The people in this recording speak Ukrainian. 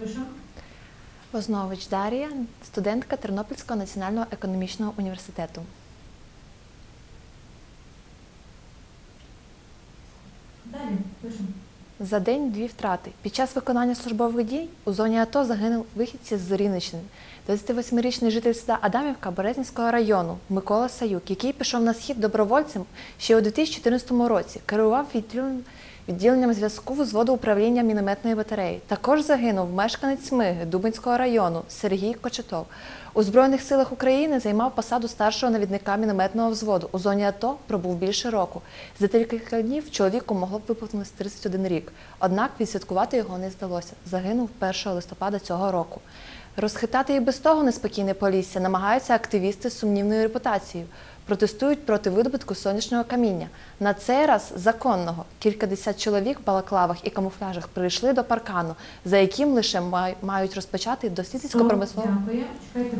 Пишемо. Вознович Дарія, студентка Тернопільського національного економічного університету. Далі пишемо. За день дві втрати. Під час виконання службових дій у зоні АТО загинув вихідці з Зоріничини. 28-річний житель села Адамівка Березнівського району Микола Саюк, який пішов на схід добровольцем ще у 2014 році, керував відділенням, зв'язку взводу управління мінометної батареї. Також загинув мешканець Смиги Дубинського району Сергій Кочетов. У Збройних силах України займав посаду старшого навідника мінометного взводу. У зоні АТО пробув більше року. За декілька днів чоловіку могло б виповнитися 31 рік. Однак відсвяткувати його не здалося. Загинув 1 листопада цього року. Розхитати і без того неспокійне полісся намагаються активісти з сумнівною репутацією. Протестують проти видобутку сонячного каміння. На цей раз законного. Кількадесят чоловік в балаклавах і камуфляжах прийшли до паркану, за яким лише мають розпочати дослідницько-промислову Дякую. Чекайте